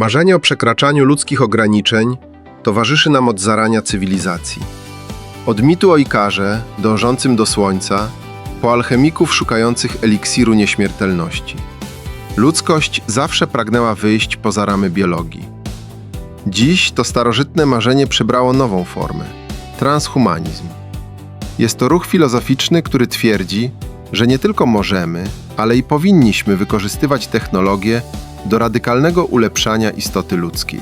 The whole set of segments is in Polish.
Marzenie o przekraczaniu ludzkich ograniczeń towarzyszy nam od zarania cywilizacji. Od mitu o Ikarze, dążącym do słońca, po alchemików szukających eliksiru nieśmiertelności. Ludzkość zawsze pragnęła wyjść poza ramy biologii. Dziś to starożytne marzenie przybrało nową formę transhumanizm. Jest to ruch filozoficzny, który twierdzi, że nie tylko możemy, ale i powinniśmy wykorzystywać technologię do radykalnego ulepszania istoty ludzkiej.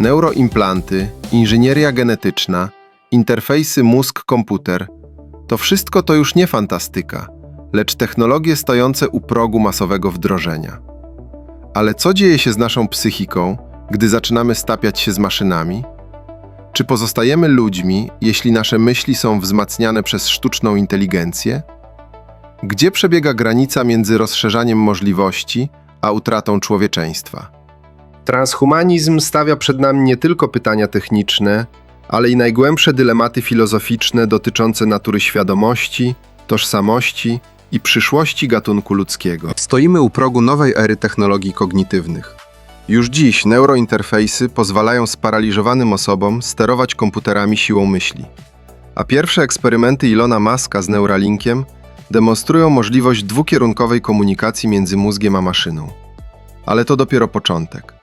Neuroimplanty, inżynieria genetyczna, interfejsy mózg-komputer to wszystko to już nie fantastyka, lecz technologie stojące u progu masowego wdrożenia. Ale co dzieje się z naszą psychiką, gdy zaczynamy stapiać się z maszynami? Czy pozostajemy ludźmi, jeśli nasze myśli są wzmacniane przez sztuczną inteligencję? Gdzie przebiega granica między rozszerzaniem możliwości a utratą człowieczeństwa? Transhumanizm stawia przed nami nie tylko pytania techniczne, ale i najgłębsze dylematy filozoficzne dotyczące natury świadomości, tożsamości i przyszłości gatunku ludzkiego. Stoimy u progu nowej ery technologii kognitywnych. Już dziś neurointerfejsy pozwalają sparaliżowanym osobom sterować komputerami siłą myśli. A pierwsze eksperymenty Ilona Maska z Neuralinkiem demonstrują możliwość dwukierunkowej komunikacji między mózgiem a maszyną. Ale to dopiero początek.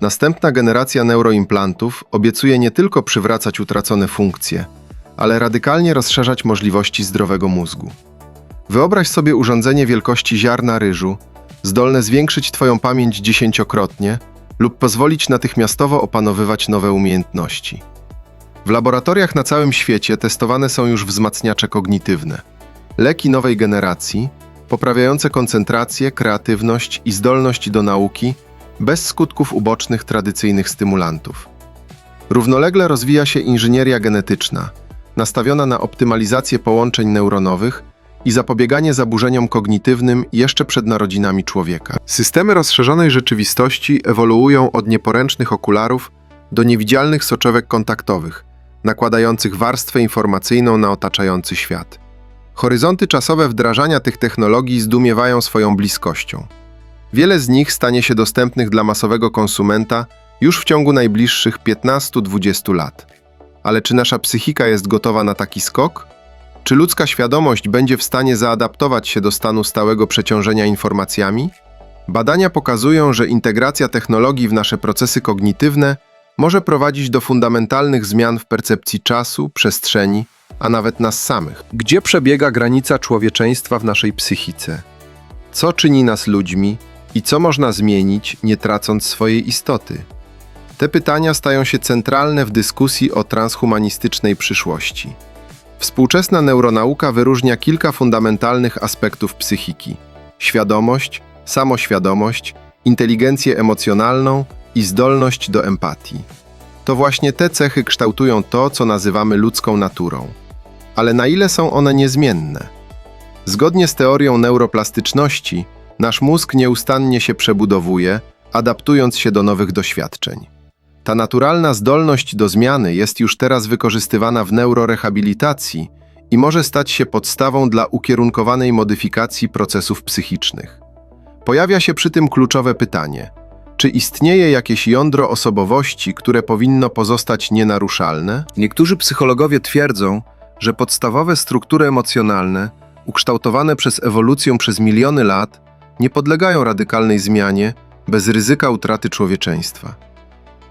Następna generacja neuroimplantów obiecuje nie tylko przywracać utracone funkcje, ale radykalnie rozszerzać możliwości zdrowego mózgu. Wyobraź sobie urządzenie wielkości ziarna ryżu, zdolne zwiększyć Twoją pamięć dziesięciokrotnie lub pozwolić natychmiastowo opanowywać nowe umiejętności. W laboratoriach na całym świecie testowane są już wzmacniacze kognitywne. Leki nowej generacji, poprawiające koncentrację, kreatywność i zdolność do nauki bez skutków ubocznych tradycyjnych stymulantów. Równolegle rozwija się inżynieria genetyczna, nastawiona na optymalizację połączeń neuronowych i zapobieganie zaburzeniom kognitywnym jeszcze przed narodzinami człowieka. Systemy rozszerzonej rzeczywistości ewoluują od nieporęcznych okularów do niewidzialnych soczewek kontaktowych, nakładających warstwę informacyjną na otaczający świat. Horyzonty czasowe wdrażania tych technologii zdumiewają swoją bliskością. Wiele z nich stanie się dostępnych dla masowego konsumenta już w ciągu najbliższych 15-20 lat. Ale czy nasza psychika jest gotowa na taki skok? Czy ludzka świadomość będzie w stanie zaadaptować się do stanu stałego przeciążenia informacjami? Badania pokazują, że integracja technologii w nasze procesy kognitywne może prowadzić do fundamentalnych zmian w percepcji czasu, przestrzeni, a nawet nas samych. Gdzie przebiega granica człowieczeństwa w naszej psychice? Co czyni nas ludźmi i co można zmienić, nie tracąc swojej istoty? Te pytania stają się centralne w dyskusji o transhumanistycznej przyszłości. Współczesna neuronauka wyróżnia kilka fundamentalnych aspektów psychiki: świadomość, samoświadomość, inteligencję emocjonalną i zdolność do empatii. To właśnie te cechy kształtują to, co nazywamy ludzką naturą. Ale na ile są one niezmienne? Zgodnie z teorią neuroplastyczności, nasz mózg nieustannie się przebudowuje, adaptując się do nowych doświadczeń. Ta naturalna zdolność do zmiany jest już teraz wykorzystywana w neurorehabilitacji i może stać się podstawą dla ukierunkowanej modyfikacji procesów psychicznych. Pojawia się przy tym kluczowe pytanie: czy istnieje jakieś jądro osobowości, które powinno pozostać nienaruszalne? Niektórzy psychologowie twierdzą, że podstawowe struktury emocjonalne, ukształtowane przez ewolucję przez miliony lat, nie podlegają radykalnej zmianie bez ryzyka utraty człowieczeństwa.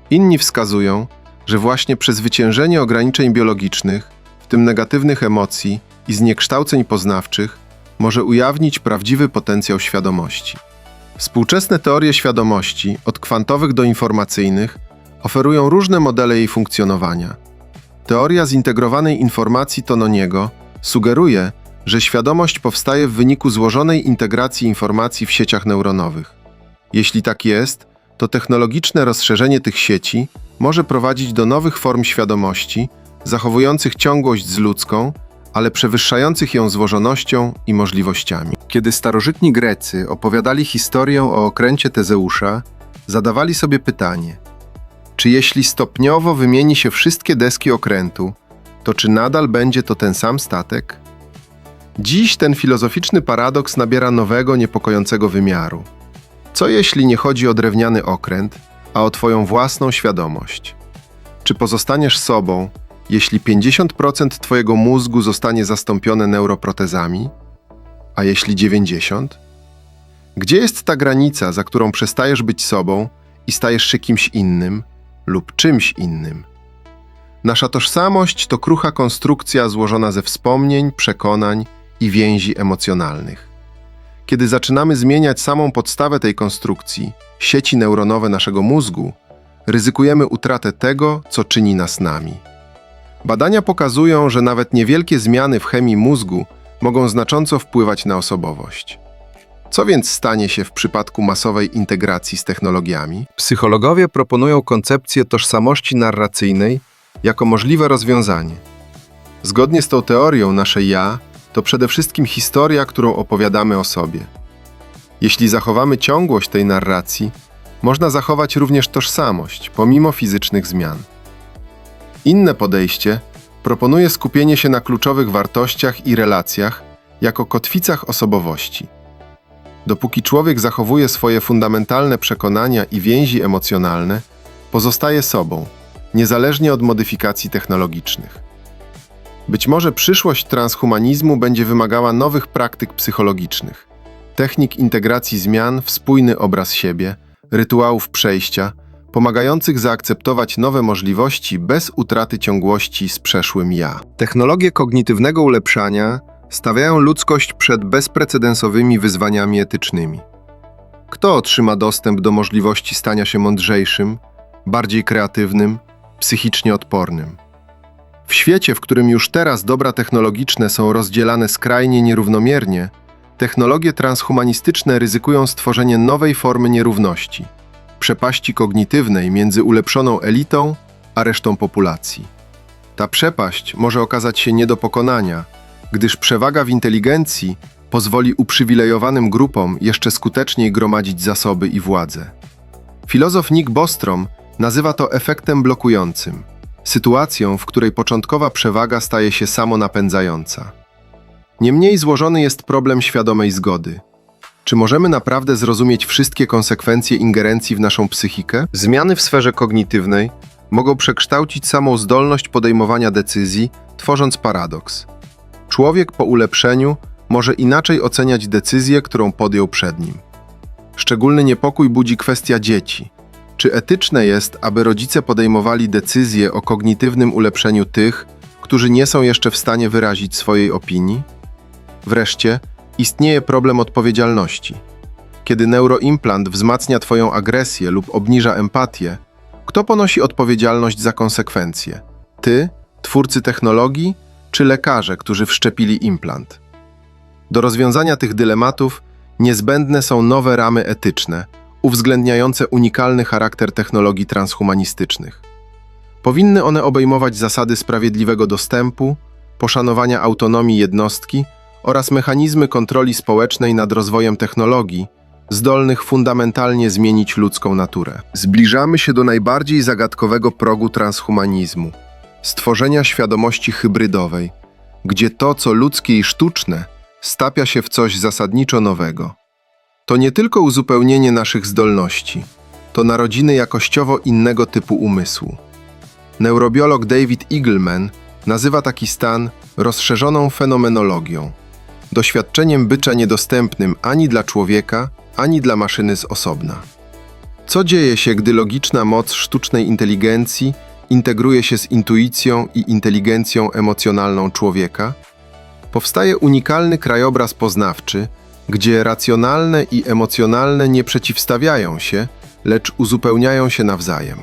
Inni wskazują, że właśnie przezwyciężenie ograniczeń biologicznych, w tym negatywnych emocji i zniekształceń poznawczych, może ujawnić prawdziwy potencjał świadomości. Współczesne teorie świadomości, od kwantowych do informacyjnych, oferują różne modele jej funkcjonowania. Teoria zintegrowanej informacji Tononiego sugeruje, że świadomość powstaje w wyniku złożonej integracji informacji w sieciach neuronowych. Jeśli tak jest, to technologiczne rozszerzenie tych sieci może prowadzić do nowych form świadomości, zachowujących ciągłość z ludzką, ale przewyższających ją złożonością i możliwościami. Kiedy starożytni Grecy opowiadali historię o okręcie Tezeusza, zadawali sobie pytanie: czy jeśli stopniowo wymieni się wszystkie deski okrętu, to czy nadal będzie to ten sam statek? Dziś ten filozoficzny paradoks nabiera nowego, niepokojącego wymiaru. Co jeśli nie chodzi o drewniany okręt, a o Twoją własną świadomość. Czy pozostaniesz sobą, jeśli 50% Twojego mózgu zostanie zastąpione neuroprotezami? A jeśli 90%? Gdzie jest ta granica, za którą przestajesz być sobą i stajesz się kimś innym lub czymś innym? Nasza tożsamość to krucha konstrukcja złożona ze wspomnień, przekonań i więzi emocjonalnych. Kiedy zaczynamy zmieniać samą podstawę tej konstrukcji, sieci neuronowe naszego mózgu, ryzykujemy utratę tego, co czyni nas nami. Badania pokazują, że nawet niewielkie zmiany w chemii mózgu mogą znacząco wpływać na osobowość. Co więc stanie się w przypadku masowej integracji z technologiami? Psychologowie proponują koncepcję tożsamości narracyjnej jako możliwe rozwiązanie. Zgodnie z tą teorią, nasze ja to przede wszystkim historia, którą opowiadamy o sobie. Jeśli zachowamy ciągłość tej narracji, można zachować również tożsamość, pomimo fizycznych zmian. Inne podejście proponuje skupienie się na kluczowych wartościach i relacjach jako kotwicach osobowości. Dopóki człowiek zachowuje swoje fundamentalne przekonania i więzi emocjonalne, pozostaje sobą, niezależnie od modyfikacji technologicznych. Być może przyszłość transhumanizmu będzie wymagała nowych praktyk psychologicznych, technik integracji zmian w spójny obraz siebie, rytuałów przejścia, pomagających zaakceptować nowe możliwości bez utraty ciągłości z przeszłym ja. Technologie kognitywnego ulepszania stawiają ludzkość przed bezprecedensowymi wyzwaniami etycznymi. Kto otrzyma dostęp do możliwości stania się mądrzejszym, bardziej kreatywnym, psychicznie odpornym? W świecie, w którym już teraz dobra technologiczne są rozdzielane skrajnie nierównomiernie, technologie transhumanistyczne ryzykują stworzenie nowej formy nierówności przepaści kognitywnej między ulepszoną elitą a resztą populacji. Ta przepaść może okazać się nie do pokonania, gdyż przewaga w inteligencji pozwoli uprzywilejowanym grupom jeszcze skuteczniej gromadzić zasoby i władzę. Filozof Nick Bostrom nazywa to efektem blokującym sytuacją, w której początkowa przewaga staje się samonapędzająca. Niemniej złożony jest problem świadomej zgody. Czy możemy naprawdę zrozumieć wszystkie konsekwencje ingerencji w naszą psychikę? Zmiany w sferze kognitywnej mogą przekształcić samą zdolność podejmowania decyzji, tworząc paradoks. Człowiek po ulepszeniu może inaczej oceniać decyzję, którą podjął przed nim. Szczególny niepokój budzi kwestia dzieci. Czy etyczne jest, aby rodzice podejmowali decyzje o kognitywnym ulepszeniu tych, którzy nie są jeszcze w stanie wyrazić swojej opinii? Wreszcie, istnieje problem odpowiedzialności. Kiedy neuroimplant wzmacnia Twoją agresję lub obniża empatię, kto ponosi odpowiedzialność za konsekwencje? Ty, twórcy technologii, czy lekarze, którzy wszczepili implant? Do rozwiązania tych dylematów niezbędne są nowe ramy etyczne, uwzględniające unikalny charakter technologii transhumanistycznych. Powinny one obejmować zasady sprawiedliwego dostępu, poszanowania autonomii jednostki oraz mechanizmy kontroli społecznej nad rozwojem technologii, zdolnych fundamentalnie zmienić ludzką naturę. Zbliżamy się do najbardziej zagadkowego progu transhumanizmu stworzenia świadomości hybrydowej, gdzie to, co ludzkie i sztuczne, stapia się w coś zasadniczo nowego. To nie tylko uzupełnienie naszych zdolności, to narodziny jakościowo innego typu umysłu. Neurobiolog David Eagleman nazywa taki stan rozszerzoną fenomenologią, doświadczeniem bycia niedostępnym ani dla człowieka, ani dla maszyny z osobna. Co dzieje się, gdy logiczna moc sztucznej inteligencji integruje się z intuicją i inteligencją emocjonalną człowieka? Powstaje unikalny krajobraz poznawczy, gdzie racjonalne i emocjonalne nie przeciwstawiają się, lecz uzupełniają się nawzajem.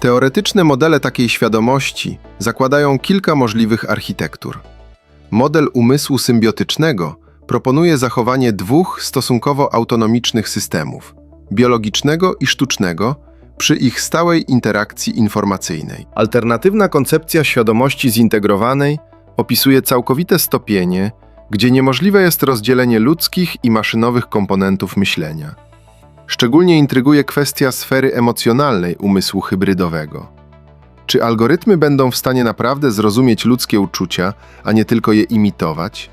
Teoretyczne modele takiej świadomości zakładają kilka możliwych architektur. Model umysłu symbiotycznego proponuje zachowanie dwóch stosunkowo autonomicznych systemów biologicznego i sztucznego przy ich stałej interakcji informacyjnej. Alternatywna koncepcja świadomości zintegrowanej opisuje całkowite stopienie, gdzie niemożliwe jest rozdzielenie ludzkich i maszynowych komponentów myślenia. Szczególnie intryguje kwestia sfery emocjonalnej umysłu hybrydowego. Czy algorytmy będą w stanie naprawdę zrozumieć ludzkie uczucia, a nie tylko je imitować?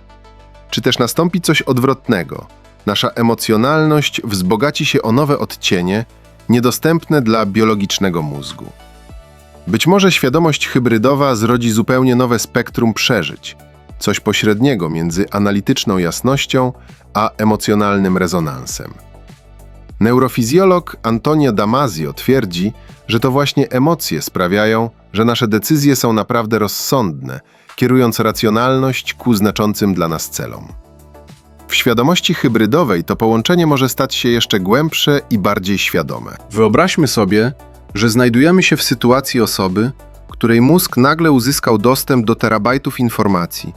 Czy też nastąpi coś odwrotnego? Nasza emocjonalność wzbogaci się o nowe odcienie niedostępne dla biologicznego mózgu. Być może świadomość hybrydowa zrodzi zupełnie nowe spektrum przeżyć, coś pośredniego między analityczną jasnością a emocjonalnym rezonansem. Neurofizjolog Antonio Damasio twierdzi, że to właśnie emocje sprawiają, że nasze decyzje są naprawdę rozsądne, kierując racjonalność ku znaczącym dla nas celom. W świadomości hybrydowej to połączenie może stać się jeszcze głębsze i bardziej świadome. Wyobraźmy sobie, że znajdujemy się w sytuacji osoby, której mózg nagle uzyskał dostęp do terabajtów informacji,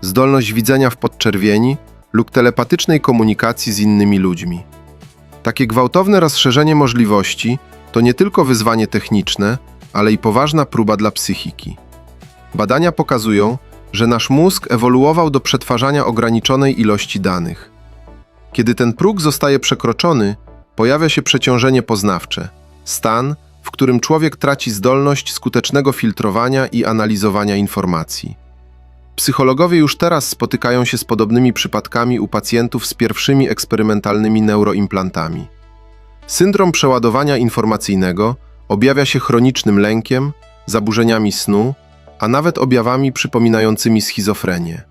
zdolność widzenia w podczerwieni lub telepatycznej komunikacji z innymi ludźmi. Takie gwałtowne rozszerzenie możliwości to nie tylko wyzwanie techniczne, ale i poważna próba dla psychiki. Badania pokazują, że nasz mózg ewoluował do przetwarzania ograniczonej ilości danych. Kiedy ten próg zostaje przekroczony, pojawia się przeciążenie poznawcze stan, w którym człowiek traci zdolność skutecznego filtrowania i analizowania informacji. Psychologowie już teraz spotykają się z podobnymi przypadkami u pacjentów z pierwszymi eksperymentalnymi neuroimplantami. Syndrom przeładowania informacyjnego objawia się chronicznym lękiem, zaburzeniami snu, a nawet objawami przypominającymi schizofrenię.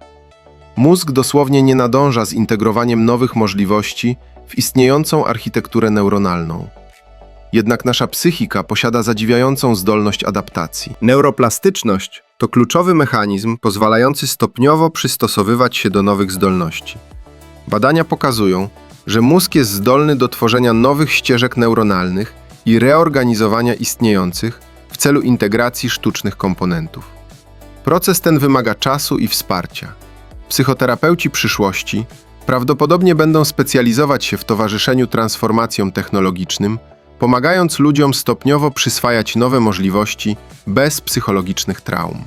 Mózg dosłownie nie nadąża z integrowaniem nowych możliwości w istniejącą architekturę neuronalną. Jednak nasza psychika posiada zadziwiającą zdolność adaptacji. Neuroplastyczność to kluczowy mechanizm pozwalający stopniowo przystosowywać się do nowych zdolności. Badania pokazują, że mózg jest zdolny do tworzenia nowych ścieżek neuronalnych i reorganizowania istniejących w celu integracji sztucznych komponentów. Proces ten wymaga czasu i wsparcia. Psychoterapeuci przyszłości prawdopodobnie będą specjalizować się w towarzyszeniu transformacjom technologicznym, pomagając ludziom stopniowo przyswajać nowe możliwości bez psychologicznych traum.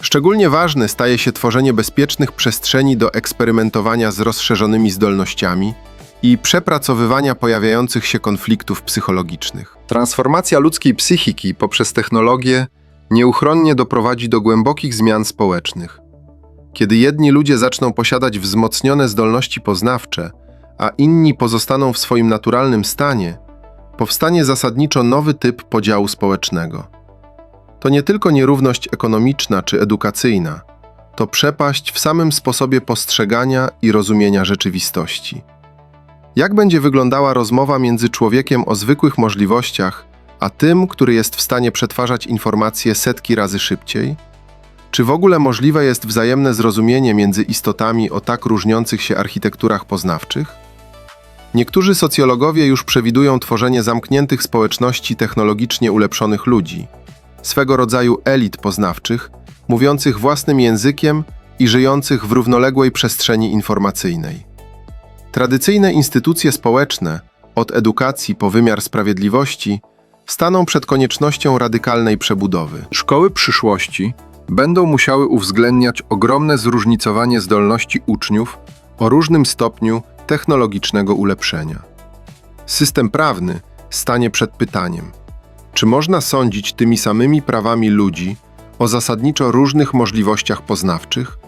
Szczególnie ważne staje się tworzenie bezpiecznych przestrzeni do eksperymentowania z rozszerzonymi zdolnościami i przepracowywania pojawiających się konfliktów psychologicznych. Transformacja ludzkiej psychiki poprzez technologię nieuchronnie doprowadzi do głębokich zmian społecznych. Kiedy jedni ludzie zaczną posiadać wzmocnione zdolności poznawcze, a inni pozostaną w swoim naturalnym stanie, powstanie zasadniczo nowy typ podziału społecznego. To nie tylko nierówność ekonomiczna czy edukacyjna, to przepaść w samym sposobie postrzegania i rozumienia rzeczywistości. Jak będzie wyglądała rozmowa między człowiekiem o zwykłych możliwościach, a tym, który jest w stanie przetwarzać informacje setki razy szybciej? Czy w ogóle możliwe jest wzajemne zrozumienie między istotami o tak różniących się architekturach poznawczych? Niektórzy socjologowie już przewidują tworzenie zamkniętych społeczności technologicznie ulepszonych ludzi, swego rodzaju elit poznawczych, mówiących własnym językiem i żyjących w równoległej przestrzeni informacyjnej. Tradycyjne instytucje społeczne, od edukacji po wymiar sprawiedliwości, staną przed koniecznością radykalnej przebudowy. Szkoły przyszłości będą musiały uwzględniać ogromne zróżnicowanie zdolności uczniów o różnym stopniu technologicznego ulepszenia. System prawny stanie przed pytaniem: czy można sądzić tymi samymi prawami ludzi o zasadniczo różnych możliwościach poznawczych?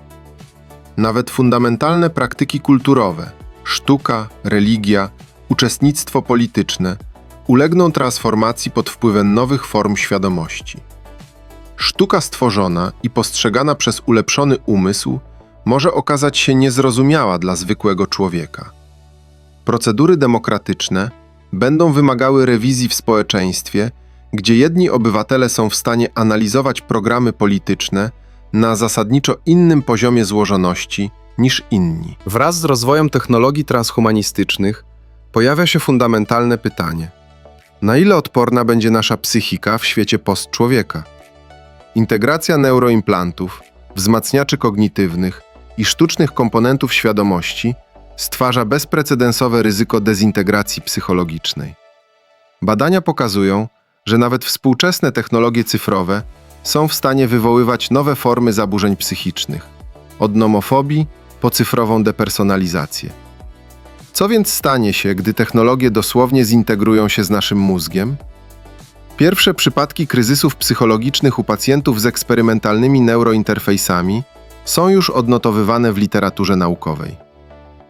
Nawet fundamentalne praktyki kulturowe, sztuka, religia, uczestnictwo polityczne ulegną transformacji pod wpływem nowych form świadomości. Sztuka stworzona i postrzegana przez ulepszony umysł może okazać się niezrozumiała dla zwykłego człowieka. Procedury demokratyczne będą wymagały rewizji w społeczeństwie, gdzie jedni obywatele są w stanie analizować programy polityczne na zasadniczo innym poziomie złożoności niż inni. Wraz z rozwojem technologii transhumanistycznych pojawia się fundamentalne pytanie: na ile odporna będzie nasza psychika w świecie postczłowieka? Integracja neuroimplantów, wzmacniaczy kognitywnych i sztucznych komponentów świadomości stwarza bezprecedensowe ryzyko dezintegracji psychologicznej. Badania pokazują, że nawet współczesne technologie cyfrowe są w stanie wywoływać nowe formy zaburzeń psychicznych, od nomofobii po cyfrową depersonalizację. Co więc stanie się, gdy technologie dosłownie zintegrują się z naszym mózgiem? Pierwsze przypadki kryzysów psychologicznych u pacjentów z eksperymentalnymi neurointerfejsami są już odnotowywane w literaturze naukowej.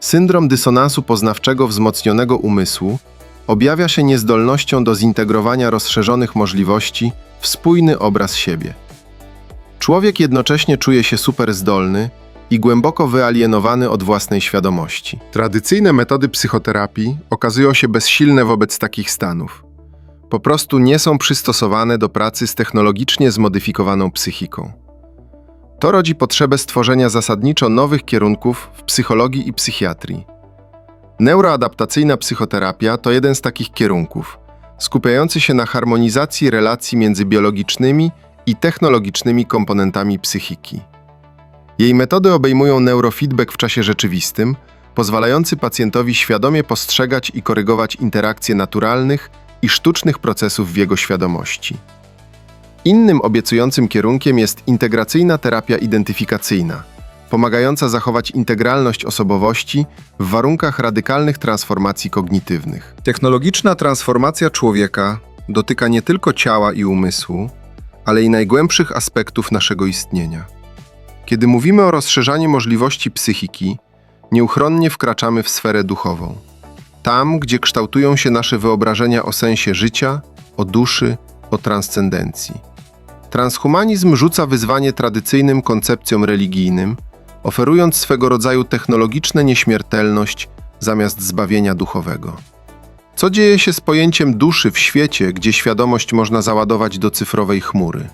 Syndrom dysonansu poznawczego wzmocnionego umysłu objawia się niezdolnością do zintegrowania rozszerzonych możliwości w spójny obraz siebie. Człowiek jednocześnie czuje się superzdolny i głęboko wyalienowany od własnej świadomości. Tradycyjne metody psychoterapii okazują się bezsilne wobec takich stanów. Po prostu nie są przystosowane do pracy z technologicznie zmodyfikowaną psychiką. To rodzi potrzebę stworzenia zasadniczo nowych kierunków w psychologii i psychiatrii. Neuroadaptacyjna psychoterapia to jeden z takich kierunków, skupiający się na harmonizacji relacji między biologicznymi i technologicznymi komponentami psychiki. Jej metody obejmują neurofeedback w czasie rzeczywistym, pozwalający pacjentowi świadomie postrzegać i korygować interakcje naturalnych i sztucznych procesów w jego świadomości. Innym obiecującym kierunkiem jest integracyjna terapia identyfikacyjna, pomagająca zachować integralność osobowości w warunkach radykalnych transformacji kognitywnych. Technologiczna transformacja człowieka dotyka nie tylko ciała i umysłu, ale i najgłębszych aspektów naszego istnienia. Kiedy mówimy o rozszerzaniu możliwości psychiki, nieuchronnie wkraczamy w sferę duchową. Tam, gdzie kształtują się nasze wyobrażenia o sensie życia, o duszy, o transcendencji. Transhumanizm rzuca wyzwanie tradycyjnym koncepcjom religijnym, oferując swego rodzaju technologiczne nieśmiertelność zamiast zbawienia duchowego. Co dzieje się z pojęciem duszy w świecie, gdzie świadomość można załadować do cyfrowej chmury?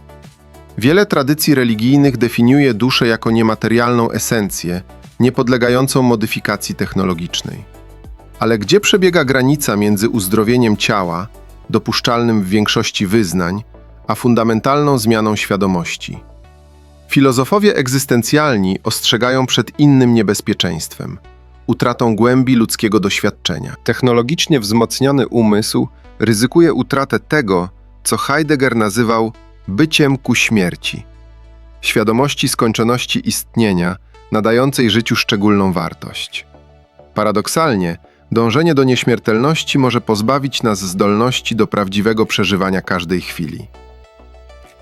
Wiele tradycji religijnych definiuje duszę jako niematerialną esencję, niepodlegającą modyfikacji technologicznej. Ale gdzie przebiega granica między uzdrowieniem ciała, dopuszczalnym w większości wyznań, a fundamentalną zmianą świadomości? Filozofowie egzystencjalni ostrzegają przed innym niebezpieczeństwem utratą głębi ludzkiego doświadczenia. Technologicznie wzmocniony umysł ryzykuje utratę tego, co Heidegger nazywał byciem ku śmierci świadomości skończoności istnienia, nadającej życiu szczególną wartość. Paradoksalnie, dążenie do nieśmiertelności może pozbawić nas zdolności do prawdziwego przeżywania każdej chwili.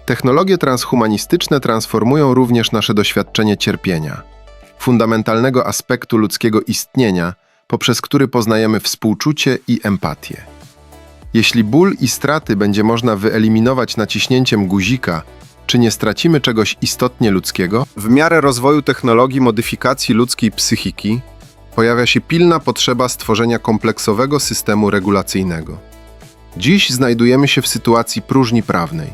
Technologie transhumanistyczne transformują również nasze doświadczenie cierpienia, fundamentalnego aspektu ludzkiego istnienia, poprzez który poznajemy współczucie i empatię. Jeśli ból i straty będzie można wyeliminować naciśnięciem guzika, czy nie stracimy czegoś istotnie ludzkiego? W miarę rozwoju technologii modyfikacji ludzkiej psychiki pojawia się pilna potrzeba stworzenia kompleksowego systemu regulacyjnego. Dziś znajdujemy się w sytuacji próżni prawnej.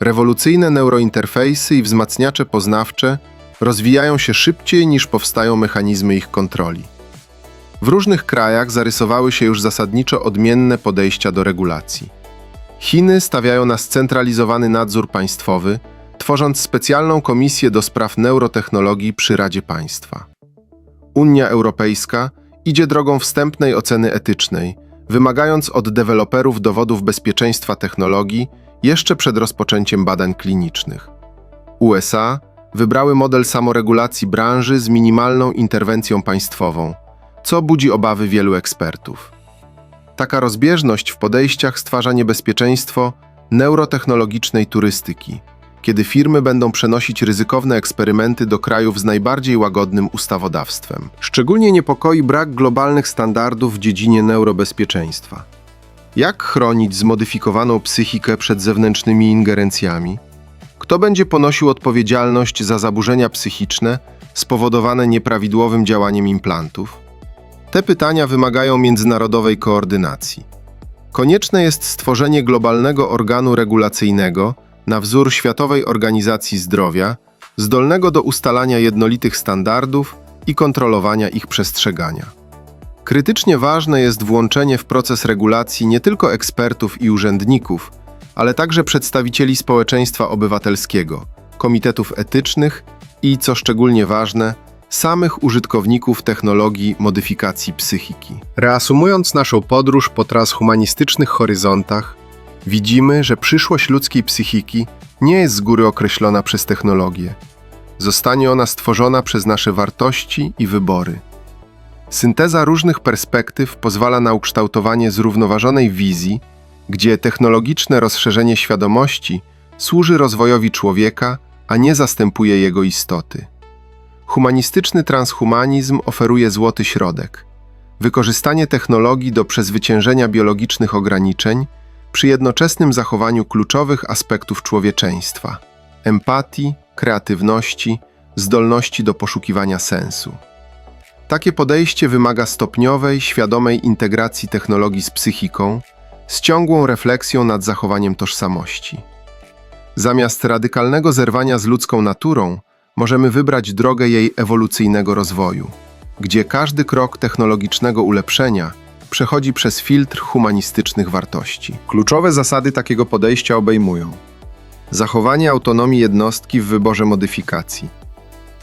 Rewolucyjne neurointerfejsy i wzmacniacze poznawcze rozwijają się szybciej niż powstają mechanizmy ich kontroli. W różnych krajach zarysowały się już zasadniczo odmienne podejścia do regulacji. Chiny stawiają na scentralizowany nadzór państwowy, tworząc specjalną komisję do spraw neurotechnologii przy Radzie Państwa. Unia Europejska idzie drogą wstępnej oceny etycznej, wymagając od deweloperów dowodów bezpieczeństwa technologii jeszcze przed rozpoczęciem badań klinicznych. USA wybrały model samoregulacji branży z minimalną interwencją państwową, co budzi obawy wielu ekspertów. Taka rozbieżność w podejściach stwarza niebezpieczeństwo neurotechnologicznej turystyki, kiedy firmy będą przenosić ryzykowne eksperymenty do krajów z najbardziej łagodnym ustawodawstwem. Szczególnie niepokoi brak globalnych standardów w dziedzinie neurobezpieczeństwa. Jak chronić zmodyfikowaną psychikę przed zewnętrznymi ingerencjami? Kto będzie ponosił odpowiedzialność za zaburzenia psychiczne spowodowane nieprawidłowym działaniem implantów? Te pytania wymagają międzynarodowej koordynacji. Konieczne jest stworzenie globalnego organu regulacyjnego na wzór Światowej Organizacji Zdrowia, zdolnego do ustalania jednolitych standardów i kontrolowania ich przestrzegania. Krytycznie ważne jest włączenie w proces regulacji nie tylko ekspertów i urzędników, ale także przedstawicieli społeczeństwa obywatelskiego, komitetów etycznych i, co szczególnie ważne, samych użytkowników technologii modyfikacji psychiki. Reasumując naszą podróż po transhumanistycznych horyzontach, widzimy, że przyszłość ludzkiej psychiki nie jest z góry określona przez technologię. Zostanie ona stworzona przez nasze wartości i wybory. Synteza różnych perspektyw pozwala na ukształtowanie zrównoważonej wizji, gdzie technologiczne rozszerzenie świadomości służy rozwojowi człowieka, a nie zastępuje jego istoty. Humanistyczny transhumanizm oferuje złoty środek. wykorzystanie technologii do przezwyciężenia biologicznych ograniczeń przy jednoczesnym zachowaniu kluczowych aspektów człowieczeństwa empatii, kreatywności, zdolności do poszukiwania sensu. Takie podejście wymaga stopniowej, świadomej integracji technologii z psychiką, z ciągłą refleksją nad zachowaniem tożsamości. Zamiast radykalnego zerwania z ludzką naturą, możemy wybrać drogę jej ewolucyjnego rozwoju, gdzie każdy krok technologicznego ulepszenia przechodzi przez filtr humanistycznych wartości. Kluczowe zasady takiego podejścia obejmują zachowanie autonomii jednostki w wyborze modyfikacji,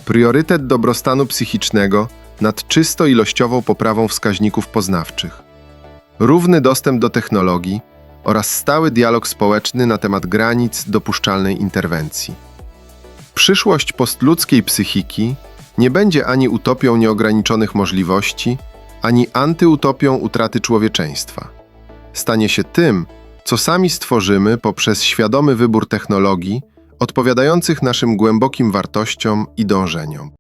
priorytet dobrostanu psychicznego nad czysto ilościową poprawą wskaźników poznawczych, równy dostęp do technologii oraz stały dialog społeczny na temat granic dopuszczalnej interwencji. Przyszłość postludzkiej psychiki nie będzie ani utopią nieograniczonych możliwości, ani antyutopią utraty człowieczeństwa. Stanie się tym, co sami stworzymy poprzez świadomy wybór technologii odpowiadających naszym głębokim wartościom i dążeniom.